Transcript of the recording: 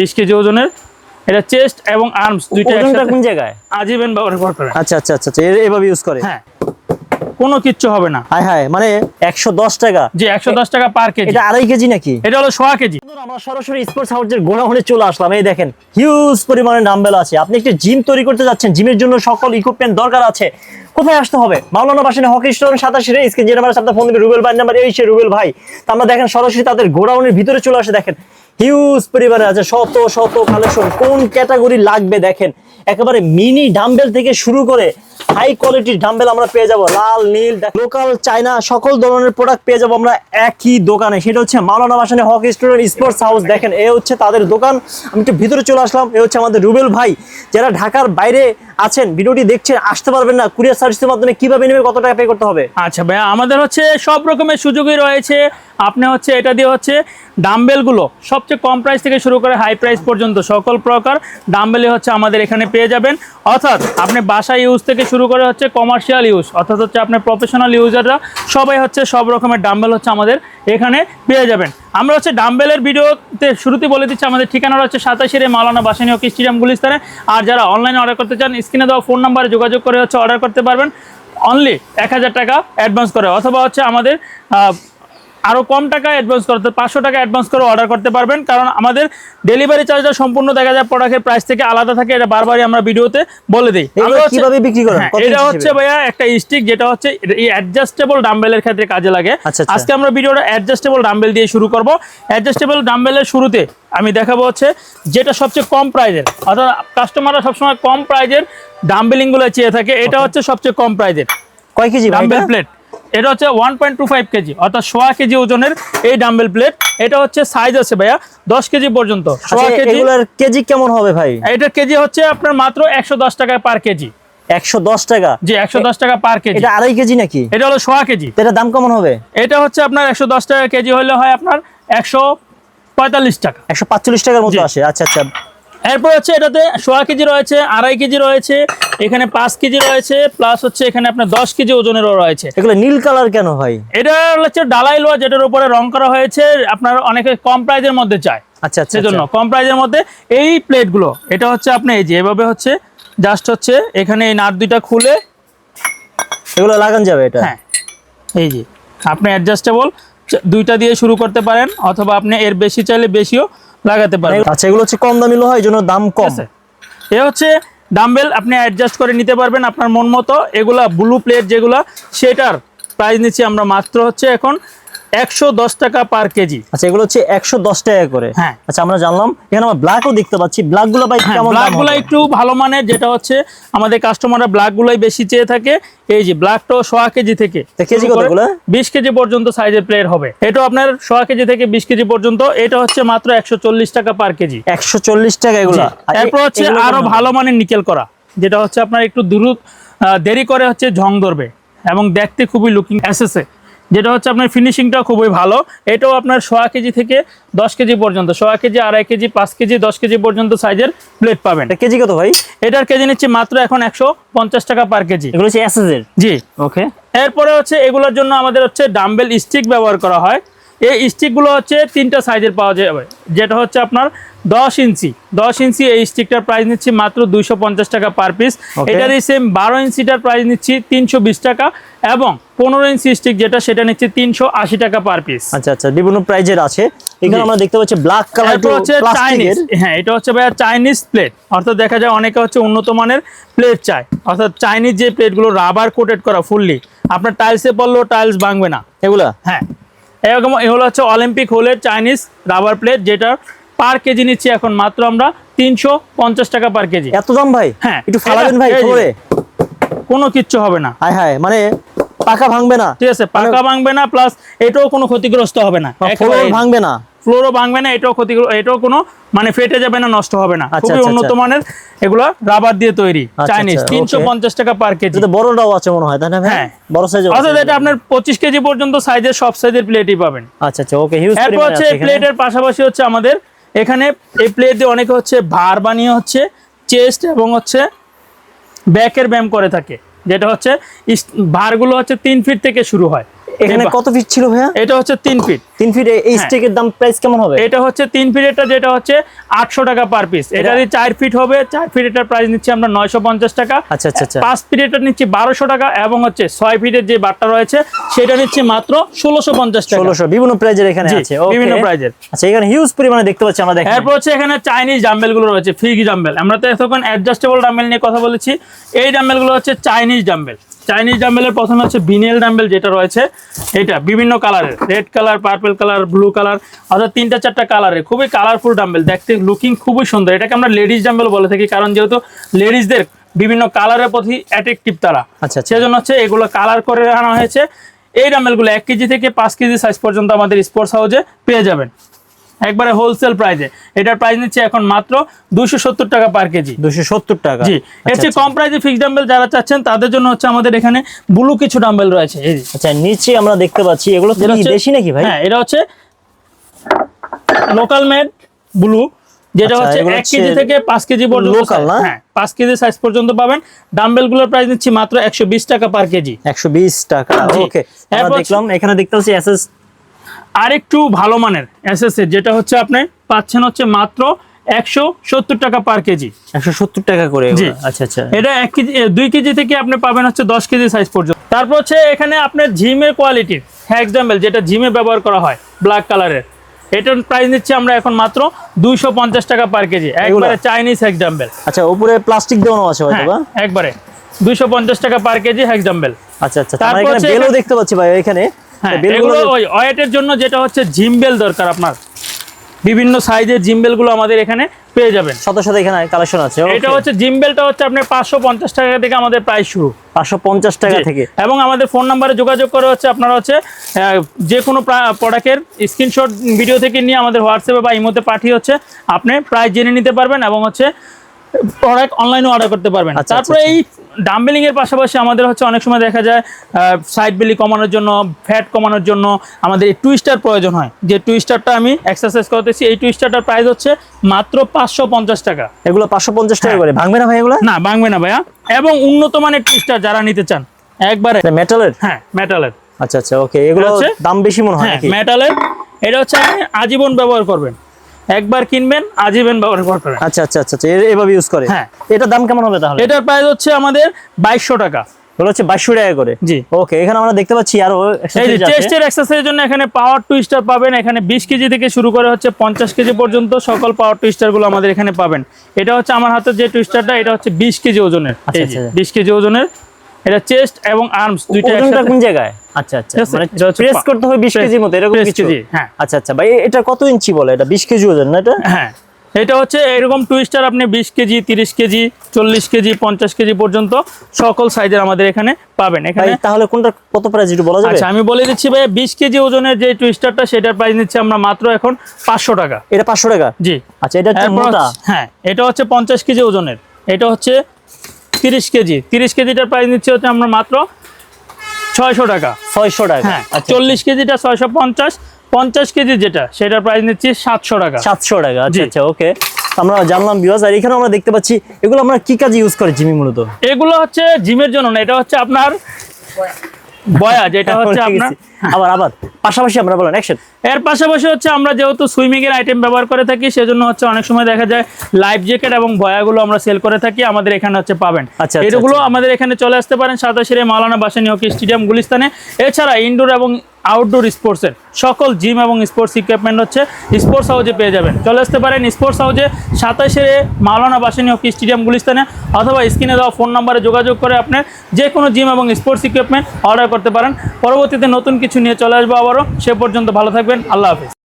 বিশ কেজি ওজনের এটা চেস্ট এবং আর্মস দুইটা ওজনটা কোন জায়গায়? আজীবন ব্যবহার করেন আচ্ছা আচ্ছা আচ্ছা এভাবে ইউজ করে? হ্যাঁ। কোনো কিচ্ছু হবে না। হায় হায় মানে একশো দশ টাকা? যে একশো দশ টাকা পার কেজি। এটা আড়াই কেজি নাকি? এটা হলো সোয়া কেজি। আমরা সরাসরি স্পোর্টস হাউসের গোড়াউনে চলে আসলাম। এই দেখেন হিউজ পরিমাণে ডাম্বেল আছে। আপনি একটি জিম তৈরি করতে যাচ্ছেন জিমের জন্য সকল ইকুইপমেন্ট দরকার আছে। কোথায় আসতে হবে? মাওলানা বাসিনে হকি স্টোর সাতাশি স্ক্রিন যে নাম্বার সাথে ফোন দিবে রুবেল ভাই নাম্বার এই সে রুবেল ভাই। তো আমরা দেখেন সরাসরি তাদের গোডাউনের ভিতরে চলে আসে দেখেন। হিউজ পরিমাণে আছে, শত শত কালেকশন কোন ক্যাটাগরি লাগবে দেখেন? একেবারে মিনি ডাম্বেল থেকে শুরু করে হাই কোয়ালিটির ডাম্বেল আমরা পেয়ে যাব। লাল, নীল লোকাল চায়না সকল ধরনের প্রোডাক্ট পেয়ে যাব আমরা একই দোকানে। সেটা হচ্ছে মাওলানা বাসানে হকি স্টুডেন্ট স্পোর্টস হাউস দেখেন, এ হচ্ছে তাদের দোকান। আমি একটু ভিতরে চলে আসলাম। এ হচ্ছে আমাদের রুবেল ভাই। যারা ঢাকার বাইরে আছেন, ভিডিওটি দেখছেন, আসতে পারবেন না। কুরিয়ার সার্ভিসের মাধ্যমে কীভাবে নেবে, কত টাকা পে করতে হবে? আচ্ছা ভাইয়া, আমাদের হচ্ছে সব রকমের সুযোগই রয়েছে। আপনি হচ্ছে এটা দিয়ে হচ্ছে ডাম্বেলগুলো সবচেয়ে কম প্রাইস থেকে শুরু করে হাই প্রাইস পর্যন্ত সকল প্রকার ডাম্বেলই হচ্ছে আমাদের এখানে পেয়ে যাবেন। অর্থাৎ আপনি বাসা ইউজ থেকে শুরু করে হচ্ছে কমার্শিয়াল ইউজ অর্থাৎ হচ্ছে আপনার প্রফেশনাল ইউজাররা সবাই হচ্ছে সব রকমের ডাম্বেল হচ্ছে আমাদের এখানে পেয়ে যাবেন। আমরা হচ্ছে ডাম্বেলের ভিডিওতে শুরুতে বলে দিচ্ছি, আমাদের ঠিকানাটা হচ্ছে সাতাশের মালানা বাসানি হকি স্টেডিয়াম গুলিস্তানে। আর যারা অনলাইনে অর্ডার করতে চান স্ক্রিনে দেওয়া ফোন নাম্বারে যোগাযোগ করে হচ্ছে অর্ডার করতে পারবেন। অনলি এক হাজার টাকা অ্যাডভান্স করে, অথবা হচ্ছে আমাদের আরও কম টাকা অ্যাডভান্স করতে পাঁচশো টাকা অ্যাডভান্স করে অর্ডার করতে পারবেন। কারণ আমাদের ডেলিভারি চার্জটা সম্পূর্ণ দেখা যায় প্রোডাক্টের প্রাইস থেকে আলাদা থাকে এটা বারবারই আমরা ভিডিওতে বলে দিই। কীভাবে বিক্রি করেন? হ্যাঁ, এটা হচ্ছে ভাইয়া একটা স্টিক যেটা হচ্ছে এই অ্যাডজাস্টেবল ডাম্বেলের ক্ষেত্রে কাজে লাগে। আচ্ছা, আচ্ছা। আজকে আমরা ভিডিওটা অ্যাডজাস্টেবল ডাম্বেল দিয়ে শুরু করব। অ্যাডজাস্টেবল ডাম্বেলের শুরুতে আমি দেখাবো হচ্ছে যেটা সবচেয়ে কম প্রাইজের অর্থাৎ কাস্টমাররা সবসময় কম প্রাইজের ডাম্বেলিংগুলো চেয়ে থাকে। এটা হচ্ছে সবচেয়ে কম প্রাইজের কয় কেজি ডাম্বেল প্লেট এটা হচ্ছে one point two five K G অর্থাৎ সোয়া কেজি ওজনের এই ডাম্বেল প্লেট এটা হচ্ছে সাইজ আছে ভাইয়া দশ কেজি পর্যন্ত। সোয়া আচ্ছা, কেজি কেজি কেমন হবে ভাই? এটার কেজি হচ্ছে আপনার মাত্র একশো দশ টাকা পার কেজি। একশো দশ টাকা? জি টাকা পার কেজি। এটা আড়াই কেজি নাকি? এটা হলো সোয়া কেজি। তো এটার দাম কেমন হবে? এটা হচ্ছে আপনার একশো দশ টাকা কেজি হলে হয় আপনার একশো পঁয়তাল্লিশ টাকা। একশো পাঁচচল্লিশ টাকার মতো আসে। আচ্ছা আচ্ছা। এরপর হচ্ছে এটাতে সোয়া কেজি রয়েছে আড়াই কেজি রয়েছে এখানে পাঁচ কেজি রয়েছে প্লাস হচ্ছে এখানে আপনার দশ কেজি ওজনেরও রয়েছে। এগুলো নীল কালার কেন হয়? এটা হচ্ছে ডালাই লোয়া যেটার উপরে রং করা হয়েছে আপনার অনেকে কম প্রাইজের মধ্যে চায়। আচ্ছা আচ্ছা সেজন্য কম প্রাইজের মধ্যে এই প্লেটগুলো এটা হচ্ছে আপনি এই যে এভাবে হচ্ছে জাস্ট হচ্ছে এখানে এই নাট দুইটা খুলে আচ্ছা। এগুলো লাগান যাবে এটা? হ্যাঁ এই যে আপনি অ্যাডজাস্টেবল দুইটা দিয়ে শুরু করতে পারেন অথবা আপনি এর বেশি চাইলে বেশিও লাগাতে পারবে। আচ্ছা এগুলো হচ্ছে কম দামি লোহা এই জন্য দাম কম। আছে? এ হচ্ছে ডাম্বেল আপনি অ্যাডজাস্ট করে নিতে পারবেন আপনার মন মতো। এগুলা ব্লু প্লেট যেগুলা সেটার প্রাইস নিচ্ছি আমরা মাত্র হচ্ছে এখন একশো দশ টাকা পার কেজি। আচ্ছা এগুলো হচ্ছে একশো দশ টাকা করে। হ্যাঁ। আচ্ছা আমরা জানলাম এখানে আমরা ব্ল্যাকও দেখতে পাচ্ছি। ব্ল্যাকগুলো ভাই হ্যাঁ কেমন ব্ল্যাকগুলো একটু ভালো মানের যেটা হচ্ছে আমাদের কাস্টমাররা ব্ল্যাকগুলোই বেশি চেয়ে থাকে। এই যে ব্ল্যাকটাও সোয়া কেজি থেকে কেজি কত এগুলো? বিশ কেজি পর্যন্ত সাইজের প্লেট হবে। এটা আপনার সোয়া কেজি থেকে বিশ কেজি পর্যন্ত। এটা হচ্ছে মাত্র একশো চল্লিশ টাকা পার কেজি। একশো চল্লিশ টাকা এগুলো। এরপর হচ্ছে আরও ভালো মানের নিকেল করা যেটা হচ্ছে আপনার একটু দ্রুত দেরি করে হচ্ছে ঝং ধরবে এবং দেখতে খুবই লুকিং এসেসে যেটা হচ্ছে আপনার ফিনিশিংটা খুবই ভালো। এটাও আপনার সোয়া কেজি থেকে দশ কেজি পর্যন্ত সোয়া কেজি আড়াই কেজি পাঁচ কেজি দশ কেজি পর্যন্ত সাইজের প্লেট পাবেন। কেজি কত ভাই? এটার কেজি নিচ্ছে মাত্র এখন একশো পঞ্চাশ টাকা পার কেজি। এগুলো হচ্ছে এসএস এর? জি। ওকে এরপরে হচ্ছে এগুলোর জন্য আমাদের হচ্ছে ডাম্বেল স্টিক ব্যবহার করা হয়। এই স্টিকগুলো হচ্ছে তিনটা সাইজের পাওয়া যাবে। যেটা হচ্ছে আপনার দশ ইঞ্চি। দশ ইঞ্চি এই স্টিকটার প্রাইস নিচ্ছি মাত্র দুইশো পঞ্চাশ টাকা পার পিস. এটারই সেম বারো ইঞ্চিটার প্রাইস নিচ্ছি তিনশো বিশ টাকা এবং পনেরো ইঞ্চি স্টিক যেটা সেটা নিচ্ছে তিনশো আশি টাকা পার পিস আচ্ছা আচ্ছা বিভিন্ন প্রাইজের আছে। এখানে আমরা দেখতে পাচ্ছি ব্ল্যাক কালার হচ্ছে চাইনিজ হ্যাঁ এটা হচ্ছে ভাইয়া চাইনিজ প্লেট অর্থাৎ দেখা যায় অনেকে হচ্ছে উন্নত মানের প্লেট চায়। অর্থাৎ চাইনিজ যে প্লেটগুলো রাবার কোটেড করা ফুললি আপনার টাইলসে পড়লেও টাইলস ভাঙবে না। এগুলা? হ্যাঁ। এরকম এগুলো হচ্ছে অলিম্পিক হোলের চাইনিজ রাবার প্লেট যেটা পার কেজি নিচ্ছি এখন মাত্র আমরা তিনশো পঞ্চাশ টাকা পার কেজি। এত দাম ভাই? হ্যাঁ, একটু ফালাবেন ভাই যে। কোনো কিচ্ছু হবে না। হায় হায় মানে পাকা ভাঙবে না। ঠিক আছে পাকা ভাঙবে না প্লাস এটাও কোনো ক্ষতিগ্রস্ত হবে না। ফ্লোর ভাঙবে না। ফ্লোরও ভাঙবে না এটাও ক্ষতি এটাও কোনো মানে ফেটে যাবে না নষ্ট হবে না। আচ্ছা, খুবই আচ্ছা, উন্নত আচ্ছা। মানের এগুলো রাবার দিয়ে তৈরি চাইনিজ তিনশো পঞ্চাশ টাকা পার কেজি। বড়টাও আছে মনে হয় তাই না হ্যাঁ। বড় সাইজ অর্থাৎ এটা আপনার পঁচিশ কেজি পর্যন্ত সাইজের সব সাইজের প্লেটই পাবেন। আচ্ছা আচ্ছা ওকে এরপর হচ্ছে প্লেটের পাশাপাশি হচ্ছে আমাদের এখানে এই প্লেট দিয়ে অনেকে হচ্ছে ভার বানিয়ে হচ্ছে চেস্ট এবং হচ্ছে ব্যাকের ব্যায়াম করে থাকে যেটা হচ্ছে ভারগুলো হচ্ছে তিন ফিট থেকে শুরু হয়। এখানে কত ফিট ছিল ভাইয়া? এটা হচ্ছে তিন ফিট তিন ফিট এই হ্যাঁ। স্টেকের দাম প্রাইস কেমন হবে? এটা হচ্ছে তিন ফিটেরটা যেটা হচ্ছে আটশো টাকা পার পিস এটা যদি চার ফিট হবে চার ফিটের প্রাইস নিচ্ছি আমরা নয়শো পঞ্চাশ টাকা। আচ্ছা আচ্ছা আচ্ছা। পাঁচ ফিটের নিচ্ছি বারোশো টাকা এবং হচ্ছে ছয় ফিটের যে বাটটা রয়েছে সেটা নিচ্ছি মাত্র ষোলোশো পঞ্চাশ টাকা। ষোলোশো। বিভিন্ন প্রাইজের এখানে আছে। বিভিন্ন প্রাইজের আচ্ছা এখানে হিউজ পরিমাণে দেখতে পাচ্ছি আমরা দেখেন। এরপর হচ্ছে এখানে চাইনিজ ডাম্বেলগুলো রয়েছে ফিগ ডাম্বেল আমরা তো এতক্ষণ অ্যাডজাস্টেবল ডাম্বেল নিয়ে কথা বলেছি। এই ডাম্বেলগুলো হচ্ছে চাইনিজ ডাম্বেল চাইনিজ ডাম্বেলের প্রথমে হচ্ছে বিনেল ডাম্বেল যেটা রয়েছে। এটা বিভিন্ন কালারের red colour purple colour blue colour অর্থাৎ তিনটা চারটা কালারের খুবই কালারফুল ডাম্বেল দেখতে লুকিং খুবই সুন্দর। এটাকে আমরা লেডিস ডাম্বেল বলে থাকি কারণ যেহেতু লেডিসদের বিভিন্ন কালারের প্রতি অ্যাট্রাকটিভ তারা। আচ্ছা আচ্ছা। সেজন্য হচ্ছে এগুলো কালার করে আনা হয়েছে। এই ডাম্বেলগুলো এক কেজি থেকে পাঁচ কেজি সাইজ পর্যন্ত আমাদের স্পোর্টস হাউসে পেয়ে যাবেন। একবারে হোলসেল প্রাইসে এটার প্রাইস নিচ্ছে এখন মাত্র দুশো সত্তর টাকা পার কেজি। দুশো সত্তর টাকা। জি আচ্ছা, এর চেয়ে আচ্ছা। কম প্রাইসে ফিক্স ডাম্বেল যারা চাচ্ছেন তাদের জন্য হচ্ছে আমাদের এখানে ব্লু কিছু ডাম্বেল রয়েছে। আচ্ছা নিচে আমরা দেখতে পাচ্ছি এগুলো দেশি নাকি ভাই? হ্যাঁ এটা হচ্ছে লোকাল মেড ব্লু যেটা আচ্ছা, হচ্ছে এক কেজি থেকে পাঁচ কেজি পর্যন্ত size। না? হ্যাঁ পাঁচ কেজি সাইজ পর্যন্ত পাবেন। ডাম্বেলগুলোর প্রাইস নিচ্ছি মাত্র একশো বিশ টাকা পার কেজি। একশো বিশ টাকা ওকে দেখলাম এখানে দেখতে পাচ্ছি এসএস আরেকটু ভালো মানের এসএস যেটা হচ্ছে আপনি পাচ্ছেন হচ্ছে মাত্র একশো সত্তর টাকা পার কেজি। একশো সত্তর টাকা করে। আচ্ছা আচ্ছা। এটা এক কেজি দুই কেজি থেকে আপনি পাবেন হচ্ছে দশ কেজি সাইজ পর্যন্ত। তারপর হচ্ছে এখানে আপনার জিমের কোয়ালিটির এক্সাম্পল যেটা জিমে ব্যবহার করা হয় ব্ল্যাক কালারের এটার প্রাইস নিচ্ছি আমরা এখন মাত্র দুইশো পঞ্চাশ টাকা পার কেজি একবারে চাইনিজ এক্সাম্পল আচ্ছা উপরে প্লাস্টিক দেওয়ানো আছে একবারে। দুইশো পঞ্চাশ টাকা পার কেজি এক্সাম্পল আচ্ছা আচ্ছা। তারপর তারপর বেলও দেখতে পাচ্ছি ভাই এখানে। হ্যাঁ এগুলো ওই ওয়েটের জন্য যেটা হচ্ছে জিম বেল দরকার আপনার। বিভিন্ন সাইজের জিম বেলগুলো আমাদের এখানে পেয়ে যাবেন। সাথে সাথে এখানে কালেকশন আছে এটা হচ্ছে জিমবেলটা হচ্ছে আপনার পাঁচশো পঞ্চাশ টাকা থেকে আমাদের প্রাইস শুরু। পাঁচশো পঞ্চাশ টাকা থেকে। এবং আমাদের ফোন নাম্বারে যোগাযোগ করে হচ্ছে আপনারা হচ্ছে যে কোনো প্রোডাক্টের স্ক্রিনশট ভিডিও থেকে নিয়ে আমাদের হোয়াটসঅ্যাপে বা ইমোতে পাঠিয়ে হচ্ছে আপনি প্রাইস জেনে নিতে পারবেন এবং হচ্ছে প্রোডাক্ট অনলাইনে অর্ডার করতে পারবেন। আচ্ছা, তারপরে আচ্ছা, এই ডাম্বেলিং এর পাশাপাশি আমাদের হচ্ছে অনেক সময় দেখা যায় সাইড বেলি কমানোর জন্য ফ্যাট কমানোর জন্য আমাদের এই টুইস্টার প্রয়োজন হয়। যে টুইস্টারটা আমি এক্সারসাইজ করতেছি এই টুইস্টারটার প্রাইস হচ্ছে মাত্র পাঁচশো পঞ্চাশ টাকা। এগুলো পাঁচশো পঞ্চাশ টাকা হ্যাঁ। করে। ভাঙবে না ভাই এগুলো? না ভাঙবে না ভাইয়া। এবং উন্নত মানের টুইস্টার যারা নিতে চান একবারে মেটালের হ্যাঁ মেটালের আচ্ছা আচ্ছা ওকে এগুলো হচ্ছে? দাম বেশি মনে হয় হ্যাঁ মেটালের এটা হচ্ছে আপনি আজীবন ব্যবহার করবেন। একবার কিনবেন আজীবন ব্যবহার করবেন আচ্ছা আচ্ছা আচ্ছা আচ্ছা এভাবে ইউজ করে। হ্যাঁ। এটার দাম কেমন হবে তাহলে? এটার প্রাইস হচ্ছে আমাদের বাইশশো টাকা। এগুলো হচ্ছে বাইশশো টাকা করে? জি। ওকে এখানে আমরা দেখতে পাচ্ছি আরও। চেস্টের এক্সারসাইজের জন্য এখানে পাওয়ার টুইস্টার পাবেন। এখানে বিশ কেজি থেকে শুরু করে হচ্ছে পঞ্চাশ কেজি পর্যন্ত সকল পাওয়ার টুইস্টারগুলো আমাদের এখানে পাবেন। এটা হচ্ছে আমার হাতে যে টুইস্টারটা এটা হচ্ছে বিশ কেজি ওজনের। আচ্ছা, আচ্ছা। বিশ কেজি ওজনের এটা চেস্ট এবং আর্মস দুইটা একসাথে। কোন জায়গায়? আচ্ছা আচ্ছা মানে প্রেস করতে হবে বিশ press- কেজির মতো এরকম কিছু। কেজি, হ্যাঁ। আচ্ছা আচ্ছা ভাই এটা কত ইঞ্চি বলে? এটা বিশ কেজি ওজন না এটা? হ্যাঁ এটা হচ্ছে এরকম টুইস্টার আপনি বিশ কেজি তিরিশ কেজি চল্লিশ কেজি পঞ্চাশ কেজি পর্যন্ত সকল সাইজের আমাদের এখানে পাবেন। এখানে তাহলে কোনটা কত প্রাইস একটু বলা যাবে? আচ্ছা আমি বলে দিচ্ছি ভাই বিশ কেজি ওজনের যে টুইস্টারটা সেটার প্রাইস নিচ্ছে আমরা মাত্র এখন পাঁচশো টাকা। এটা পাঁচশো টাকা? জি। আচ্ছা এটা হচ্ছে মোটা? হ্যাঁ এটা হচ্ছে পঞ্চাশ কেজি ওজনের। এটা হচ্ছে তিরিশ কেজি। তিরিশ কেজিটার প্রাইস নিচ্ছে হচ্ছে আমরা মাত্র ছয়শো টাকা। ছয়শো টাকা। হ্যাঁ আচ্ছা চল্লিশ কেজিটা ছয়শো পঞ্চাশ পঞ্চাশ কেজি যেটা সেটার প্রাইস নিচ্ছি সাতশো টাকা। সাতশো টাকা আচ্ছা আচ্ছা ওকে। আমরা জানলাম বিওয়াজ আর এখানে আমরা দেখতে পাচ্ছি এগুলো আমরা কি কাজে ইউজ করে জিমি মূলত? এগুলো হচ্ছে জিমের জন্য না এটা হচ্ছে আপনার বয়া যেটা হচ্ছে আপনার আবার আবার। পাশাপাশি আমরা বলেন অ্যাকশন এর পাশাপাশি হচ্ছে আমরা যেহেতু সুইমিং এর আইটেম ব্যবহার করে থাকি সেজন্য হচ্ছে অনেক সময় দেখা যায় লাইফ জ্যাকেট এবং বয়াগুলো আমরা সেল করে থাকি আমাদের এখানে হচ্ছে পাবেন। আচ্ছা, আচ্ছা, এগুলো আচ্ছা। আমাদের এখানে চলে আসতে পারেন সাতাশিরে মাওলানা বাসানি হকি স্টেডিয়াম গুলিস্তানে। এছাড়া ইনডোর এবং আউটডোর স্পোর্টসের সকল জিম এবং স্পোর্টস ইকুইপমেন্ট হচ্ছে স্পোর্টস হাউজে পেয়ে যাবেন। চলে আসতে পারেন স্পোর্টস হাউজে সাতাশে মাওলানা বাসানি হকি স্টেডিয়াম গুলিস্তানে অথবা স্ক্রিনে দেওয়া ফোন নাম্বারে যোগাযোগ করে আপনি যে কোনো জিম এবং স্পোর্টস ইকুইপমেন্ট অর্ডার করতে পারেন। পরবর্তীতে নতুন কিছু নিয়ে চলে আসব আবারও। সে পর্যন্ত ভালো থাকবেন। আল্লাহ হাফিজ।